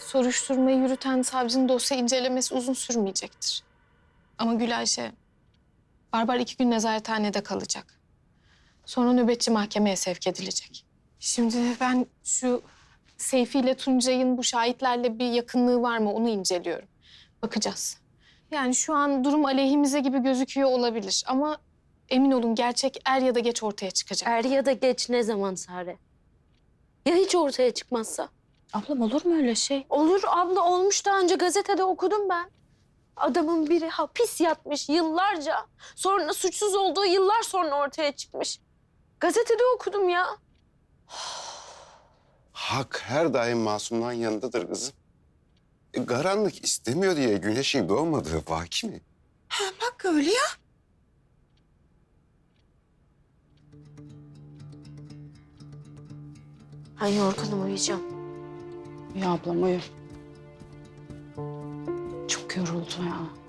soruşturmayı yürüten savcının dosya incelemesi uzun sürmeyecektir. Ama Gülayşe, Barbar iki gün nezarethanede kalacak. Sonra nöbetçi mahkemeye sevk edilecek. Şimdi ben şu Seyfi ile Tuncay'ın bu şahitlerle bir yakınlığı var mı onu inceliyorum. Bakacağız. Yani şu an durum aleyhimize gibi gözüküyor olabilir ama emin olun gerçek er ya da geç ortaya çıkacak. Er ya da geç ne zaman Sare? Ya hiç ortaya çıkmazsa? Ablam olur mu öyle şey? Olur abla olmuş daha önce gazetede okudum ben. Adamın biri hapis yatmış yıllarca. Sonra suçsuz olduğu yıllar sonra ortaya çıkmış. Gazetede okudum ya. Hak her daim masumların yanındadır kızım. E, karanlık istemiyor diye güneşin doğmadığı vaki mi? Bak öyle ya. Ben yorgunum uyuyacağım. Ya ablam uyu. Çok yoruldu ya.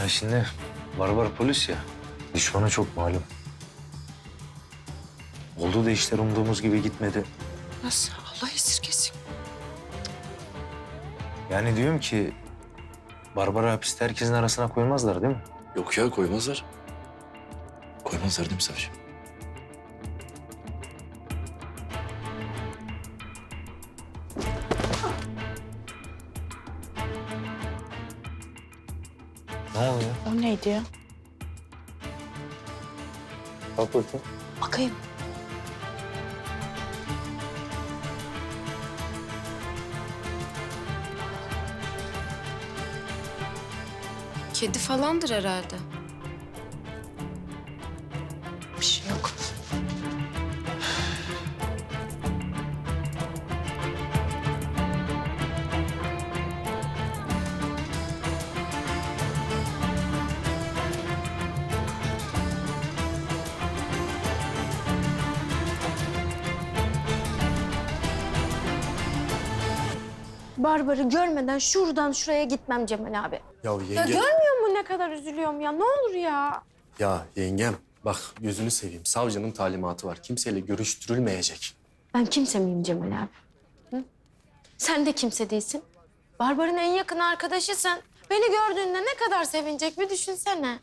Ya şimdi barbar polis ya. Düşmanı çok malum. Oldu da işler umduğumuz gibi gitmedi. Nasıl? Allah esirgesin. Yani diyorum ki Barbar'ı hapiste herkesin arasına koymazlar değil mi? Yok ya koymazlar. Koymazlar değil mi savcı? Ya? Bak bakayım. Bakayım. Kedi falandır herhalde. Barbarı görmeden şuradan şuraya gitmem Cemal abi. Ya yenge... Ya görmüyor musun ne kadar üzülüyorum ya? Ne olur ya. Ya yengem bak gözünü seveyim. Savcının talimatı var. Kimseyle görüştürülmeyecek. Ben kimse miyim Cemal abi? Hı? Sen de kimse değilsin. Barbar'ın en yakın arkadaşısın. Beni gördüğünde ne kadar sevinecek bir düşünsene.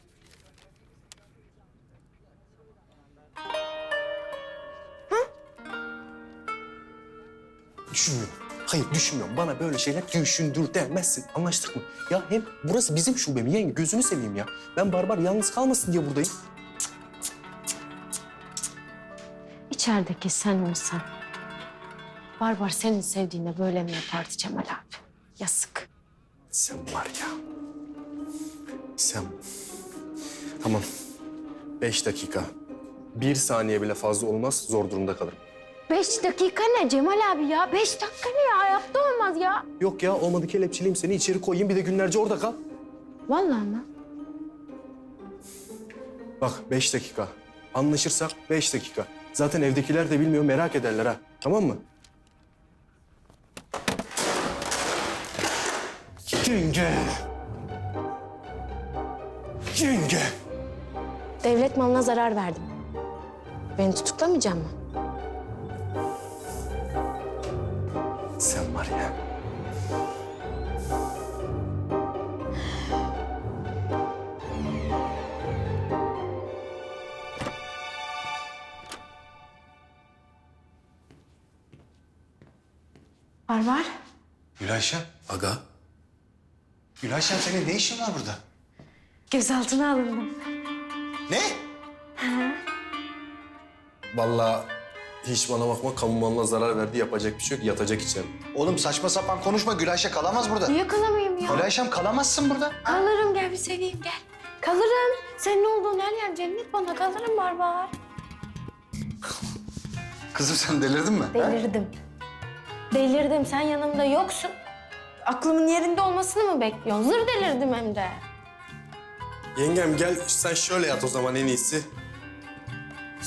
Düşünmüyorum. Hayır düşünmüyorum. Bana böyle şeyler düşündür demezsin. Anlaştık mı? Ya hem burası bizim şubem yenge. Gözünü seveyim ya. Ben barbar yalnız kalmasın diye buradayım. İçerideki sen olsan. Barbar senin sevdiğine böyle mi yapardı Cemal abi? Yazık. Sen var ya. Sen Tamam. Beş dakika. Bir saniye bile fazla olmaz, zor durumda kalırım. Beş dakika ne Cemal abi ya? Beş dakika ne ya? Hayatta olmaz ya. Yok ya, olmadı kelepçeleyeyim seni, içeri koyayım, bir de günlerce orada kal. Vallahi mı? Bak, beş dakika. Anlaşırsak beş dakika. Zaten evdekiler de bilmiyor, merak ederler ha. Tamam mı? Yenge! Yenge! Devlet malına zarar verdim. Beni tutuklamayacak mı? Sen var ya. Barbar. Gülayşem. Aga. Gülayşem senin ne işin var burada? Gözaltına alındım. Ne? Vallahi hiç bana bakma, kamu malına zarar verdi, yapacak bir şey yok, yatacak içeri. Oğlum saçma sapan konuşma. Gülayşe kalamaz burada. Niye kalamayayım ya? Gülayşem kalamazsın burada. Kalırım gel bir seveyim gel. Kalırım. Senin olduğun her yer cennet bana kalırım Barbar. Kızım sen delirdin mi? Delirdim. Delirdim sen yanımda yoksun. Aklımın yerinde olmasını mı bekliyorsun? Zır delirdim hem de. Yengem gel sen şöyle yat o zaman en iyisi.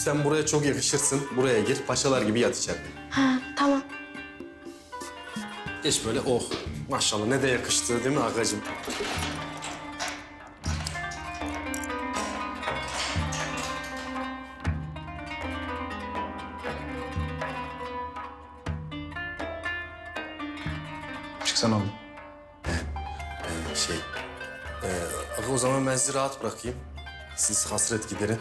Sen buraya çok yakışırsın. Buraya gir. Paşalar gibi yat içeride. Ha tamam. Geç böyle oh. Maşallah ne de yakıştı değil mi Agacığım? Çıksana oğlum. Ee, şey... E, aga o zaman ben sizi rahat bırakayım. Siz hasret giderin.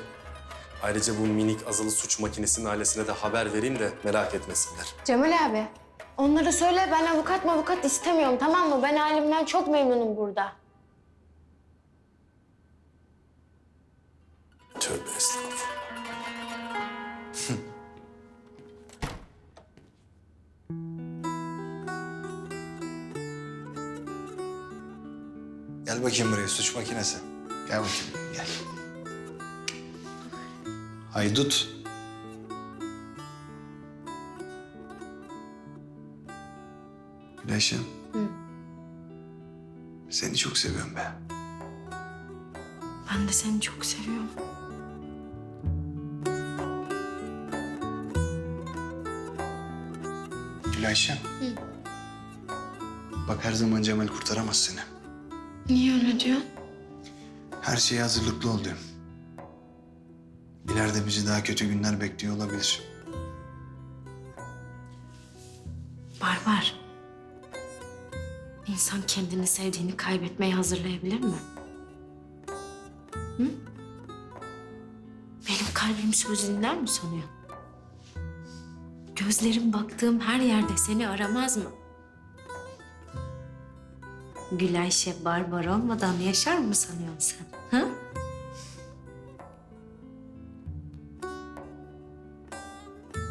Ayrıca bu minik azılı suç makinesinin ailesine de haber vereyim de merak etmesinler. Cemal abi. Onlara söyle ben avukat avukat istemiyorum tamam mı? Ben halimden çok memnunum burada. Tövbe estağfurullah. Gel bakayım buraya suç makinesi. Gel bakayım gel. Haydut. Gülayşem. Seni çok seviyorum be. Ben de seni çok seviyorum. Gülayşem. Bak her zaman Cemal kurtaramaz seni. Niye öyle diyorsun? Her şeye hazırlıklı ol diyorum. İleride bizi daha kötü günler bekliyor olabilir. Barbar. İnsan kendini sevdiğini kaybetmeye hazırlayabilir mi? Hı? Benim kalbim söz dinler mi sanıyorsun? Gözlerim baktığım her yerde seni aramaz mı? Gülayşe barbar olmadan yaşar mı sanıyorsun sen?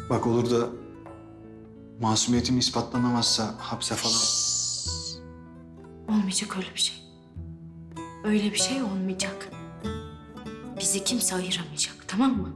Bak olur da masumiyetim ispatlanamazsa hapse falan... Olmayacak öyle bir şey. Öyle bir şey olmayacak. Bizi kimse ayıramayacak tamam mı?